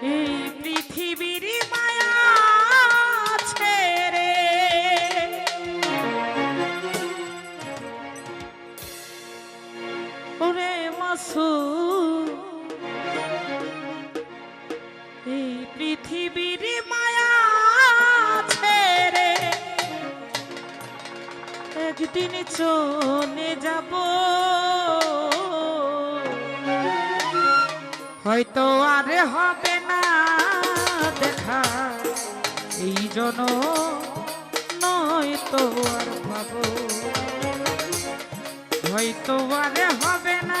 পৃথিবীর মায়া ছেড়ে মাসু পৃথিবীর মায়া হয়তো আর হবে দেখা এই জন নয় তো আর পাবো হয়তো আরে হবে না।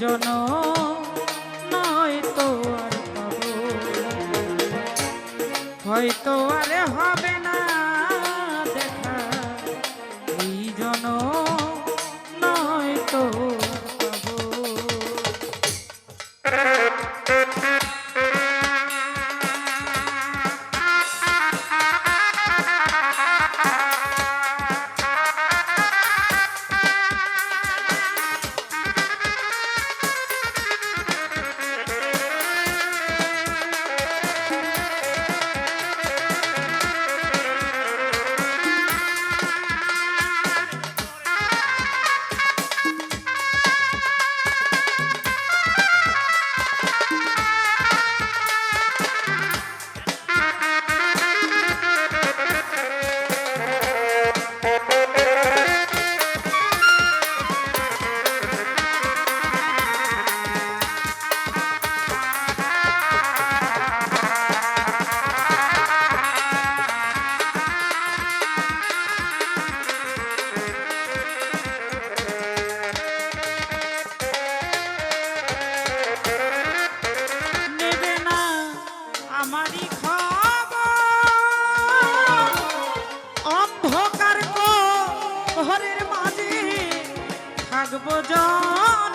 জন নয় তো আর হয়তো আরে হবে সর্বজন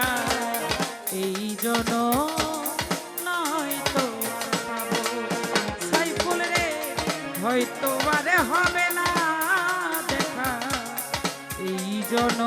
দেখা এই নয় হয়তো আরে হবে না দেখা। এই জন্য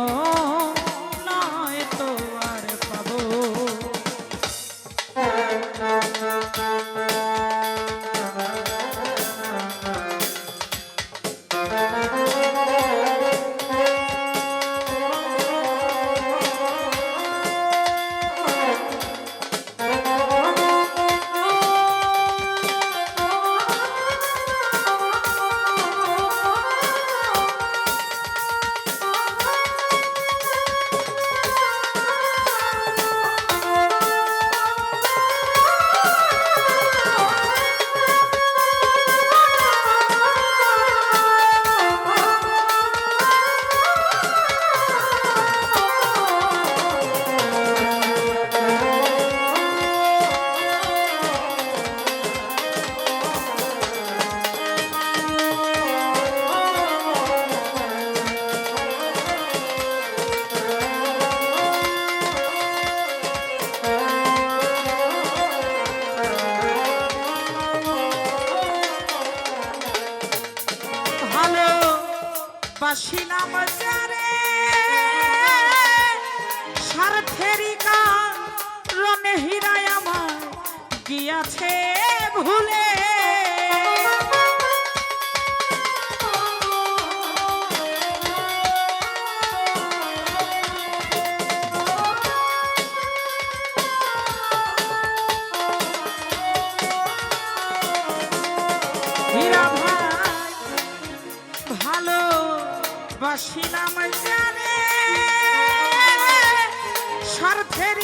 স্বার্থের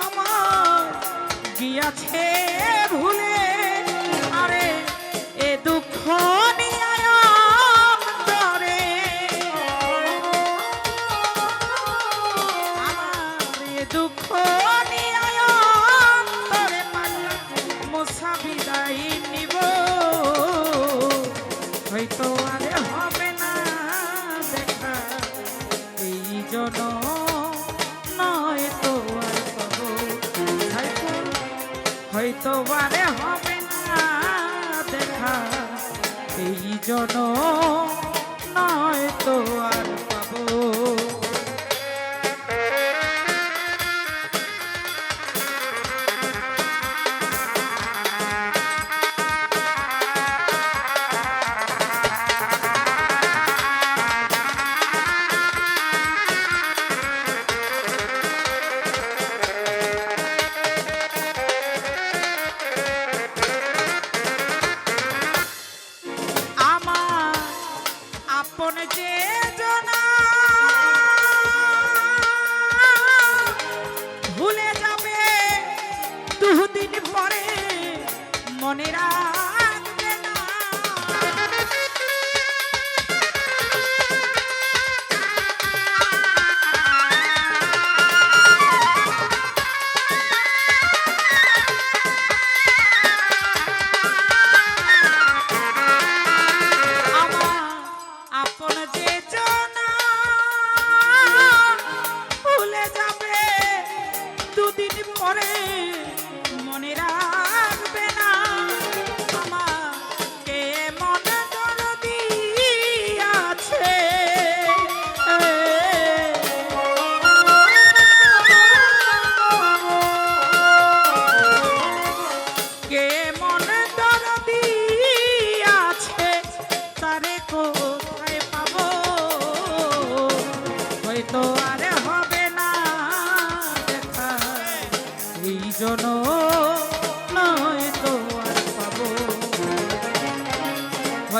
আমার গিয়াছে। এই জন নয় তো আর morirás.